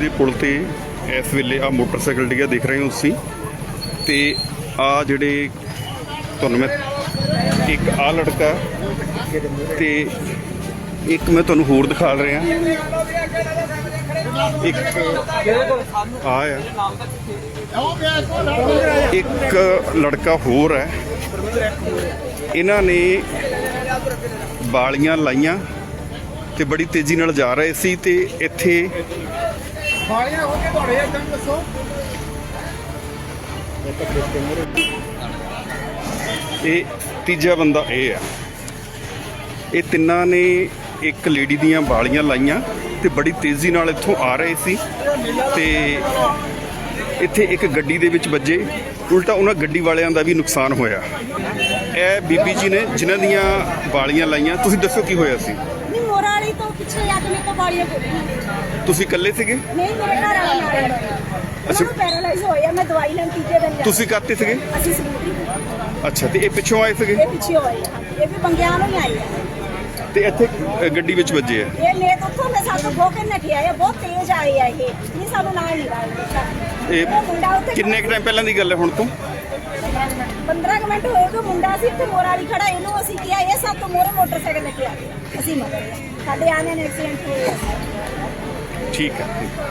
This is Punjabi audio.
ਦੇ ਪੁਲ ਤੇ ਇਸ ਵੇਲੇ ਆ ਮੋਟਰਸਾਈਕਲ ਡਿੱਗਿਆ, ਦੇਖ ਰਹੇ ਹੋ ਤੁਸੀਂ। ਤੇ ਆ ਜਿਹੜੇ ਤੁਹਾਨੂੰ ਮੈਂ ਇੱਕ ਆ ਲੜਕਾ ਤੇ ਇੱਕ ਮੈਂ ਤੁਹਾਨੂੰ ਹੋਰ ਦਿਖਾ ਰਿਹਾ। ਇੱਕ ਆ ਆ। ਇੱਕ ਲੜਕਾ ਹੋਰ ਹੈ। ਇਹਨਾਂ ਨੇ ਬਾਲੀਆਂ ਲਾਈਆਂ ਤੇ ਬੜੀ ਤੇਜ਼ੀ ਨਾਲ ਜਾ ਰਹੇ ਸੀ ਤੇ ਇੱਥੇ ਬਾਲੀਆਂ ਹੋ ਕੇ ਦੌੜੇ ਇਦਾਂ ਦੱਸੋ। ਇਹ ਤੀਜਾ ਬੰਦਾ ਇਹ ਆ। ਇਹ ਤਿੰਨਾਂ ਨੇ ਇੱਕ ਲੇਡੀ ਦੀਆਂ ਵਾਲੀਆਂ ਲਾਈਆਂ ਤੇ ਬੜੀ ਤੇਜ਼ੀ ਨਾਲ ਇੱਥੋਂ ਆ ਰਹੇ ਸੀ ਤੇ ਇੱਥੇ ਇੱਕ ਗੱਡੀ ਦੇ ਵਿੱਚ ਵੱਜੇ। ਉਲਟਾ ਉਹਨਾਂ ਗੱਡੀ ਵਾਲਿਆਂ ਦਾ ਵੀ ਨੁਕਸਾਨ ਹੋਇਆ। ਇਹ ਬੀਬੀ ਜੀ ਨੇ ਜਿਨ੍ਹਾਂ ਦੀਆਂ ਵਾਲੀਆਂ ਲਾਈਆਂ, ਤੁਸੀਂ ਦੱਸੋ ਕੀ ਹੋਇਆ ਸੀ? ਪਿੱਛੇ ਆ ਕੇ ਮੇਰੇ ਕੋਲ ਬਾਲੀਆਂ ਬੋਲੀਆਂ ਤੁਸੀਂ ਇਕੱਲੇ ਸੀਗੇ? ਨਹੀਂ ਮੇਰੇ ਘਰ ਵਾਲਾ ਨਾਲ ਹੈ ਉਹਨਾਂ ਨੂੰ ਪੈਰਾਲਾਈਜ਼ ਹੋਇਆ ਮੈਂ ਦਵਾਈ ਲੈਣ ਤੀਜੇ ਦਿਨ ਜਾ ਤੁਸੀਂ ਕਾਤੇ ਸੀਗੇ? ਅਸੀਂ ਸਕੂਟਰੀ ਅੱਛਾ ਤੇ ਇਹ ਪਿੱਛੋਂ ਆਏ ਸੀਗੇ? ਇਹ ਪਿੱਛੇ ਹੋਏ ਆ। ਇਹ ਵੀ ਬੰਗਿਆਂ ਨੂੰ ਹੀ ਆਈ ਆ। ਤੇ ਇੱਥੇ ਅ, ਗੱਡੀ ਵਿੱਚ ਵੱਜੇ ਆ? ਇਹ ਨੇ ਤੋਂ ਉੱਥੋਂ ਦੇ ਸਾਨੂੰ ਠੋਕੇ ਨਾ ਕੇ ਆਏ ਆ, ਬਹੁਤ ਤੇਜ਼ ਆਏ ਆ ਇਹ। ਨਹੀਂ ਸਾਨੂੰ ਨਾਲ ਨਹੀਂ ਆਏ ਇਹ ਕਿੰਨੇ ਕੁ ਟਾਈਮ ਪਹਿਲਾਂ ਦੀ ਗੱਲ ਹੈ ਹੁਣ ਤੋਂ? 15 ਕੁ ਮਿੰਟ ਹੋਏ ਕਿ ਮੁੰਡਾ ਸੀ ਇੱਥੇ ਮੋਰਾ ਵਾਲੀ ਖੜਾ ਇਹਨੂੰ ਅਸੀਂ ਕਿਹਾ ਇਹ ਸਭ ਤੋਂ ਮੋਰੇ ਮੋਟਰਸਾਈਕਲ ਲੈ ਕੇ ਆ ਗਏ। ਅਸੀਂ ਮਗਰ ਸਾਡੇ ਆਨੇ ਨੇ ਐਕਸੀਡੈਂਟ ਹੋਇਆ ਠੀਕ ਹੈ।